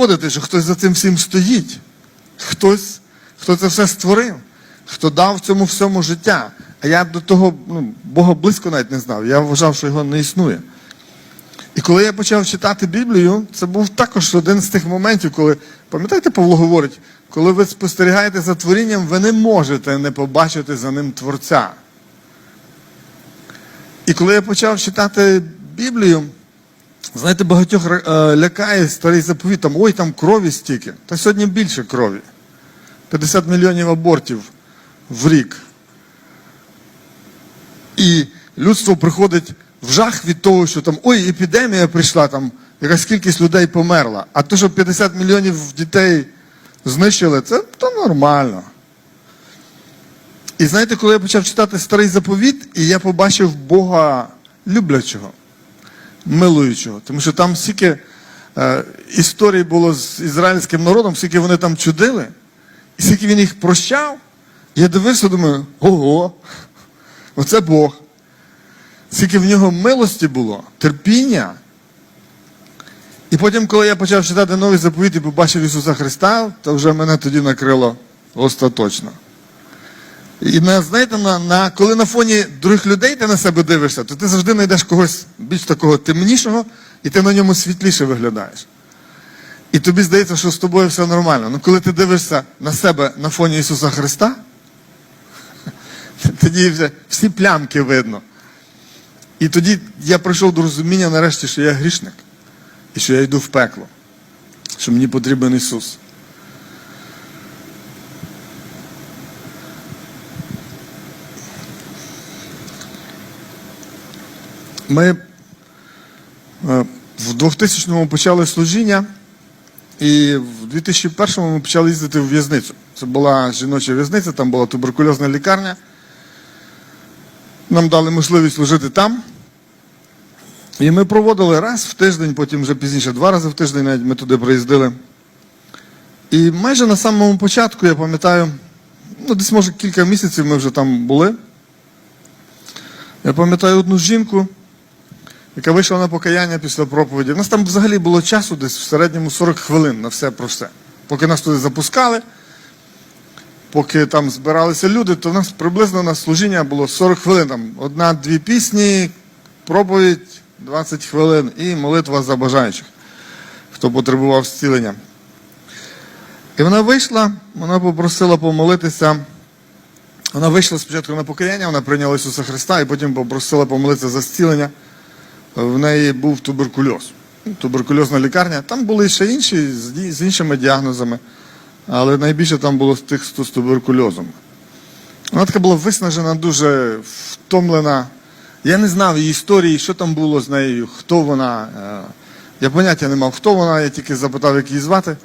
доходити, що хтось за цим всім стоїть. Хтось, хто це все створив, хто дав цьому всьому життя. А я до того ну, Бога близько навіть не знав. Я вважав, що його не існує. І коли я почав читати Біблію, це був також один з тих моментів, коли, пам'ятаєте, Павло говорить, коли ви спостерігаєте за творінням, ви не можете не побачити за ним Творця. І коли я почав читати Біблію, знаєте, багатьох е, лякає старий заповіт, там, ой, там крові стільки. Та сьогодні більше крові. 50 мільйонів абортів в рік. І людство приходить в жах від того, що там ой, епідемія прийшла, там якась кількість людей померла. А то, що 50 мільйонів дітей знищили, це то нормально. І знаєте, коли я почав читати старий заповіт, і я побачив Бога люблячого, милуючого. Тому що там стільки е, історій було з ізраїльським народом, скільки вони там чудили, і скільки він їх прощав, я дивився, думаю, ого, оце Бог. Скільки в нього милості було, терпіння. І потім, коли я почав читати новий заповіт побачив Ісуса Христа, то вже мене тоді накрило остаточно. І на, знаєте, на, на, коли на фоні других людей ти на себе дивишся, то ти завжди знайдеш когось більш такого темнішого, і ти на ньому світліше виглядаєш. І тобі здається, що з тобою все нормально. Ну коли ти дивишся на себе на фоні Ісуса Христа, тоді вже всі плямки видно. І тоді я прийшов до розуміння нарешті, що я грішник, і що я йду в пекло, що мені потрібен Ісус. Ми е, в 2000-му почали служіння, і в 2001-му ми почали їздити в в'язницю. Це була жіноча в'язниця, там була туберкульозна лікарня. Нам дали можливість служити там. І ми проводили раз в тиждень, потім вже пізніше два рази в тиждень навіть ми туди приїздили. І майже на самому початку, я пам'ятаю, ну десь може кілька місяців ми вже там були. Я пам'ятаю одну жінку, яка вийшла на покаяння після проповіді. У нас там взагалі було часу десь в середньому 40 хвилин на все про все. Поки нас туди запускали, поки там збиралися люди, то в нас приблизно на служіння було 40 хвилин. Там одна-дві пісні, проповідь 20 хвилин і молитва за бажаючих, хто потребував зцілення. І вона вийшла, вона попросила помолитися. Вона вийшла спочатку на покаяння, вона прийняла Ісуса Христа і потім попросила помолитися за зцілення. В неї був туберкульоз. Туберкульозна лікарня. Там були ще інші з іншими діагнозами, але найбільше там було з тих з туберкульозом. Вона така була виснажена, дуже втомлена. Я не знав її історії, що там було з нею, хто вона. Е, Я поняття не мав, хто вона, я тільки запитав, як її звати.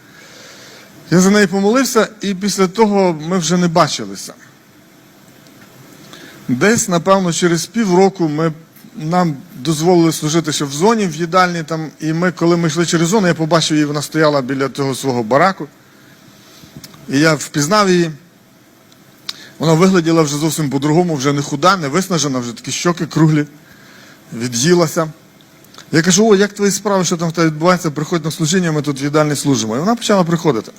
Я за неї помолився, і після того ми вже не бачилися. Десь, напевно, через півроку ми, нам дозволили служити ще в зоні в їдальні там. І ми, коли ми йшли через зону, я побачив її, вона стояла біля того свого бараку. І я впізнав її. Вона вигляділа вже зовсім по-другому, вже не худа, не виснажена, вже такі щоки круглі, від'їлася. Я кажу, о, як твої справи, що там в тебе відбувається, приходь на служіння, ми тут в їдальні служимо. І вона почала приходити.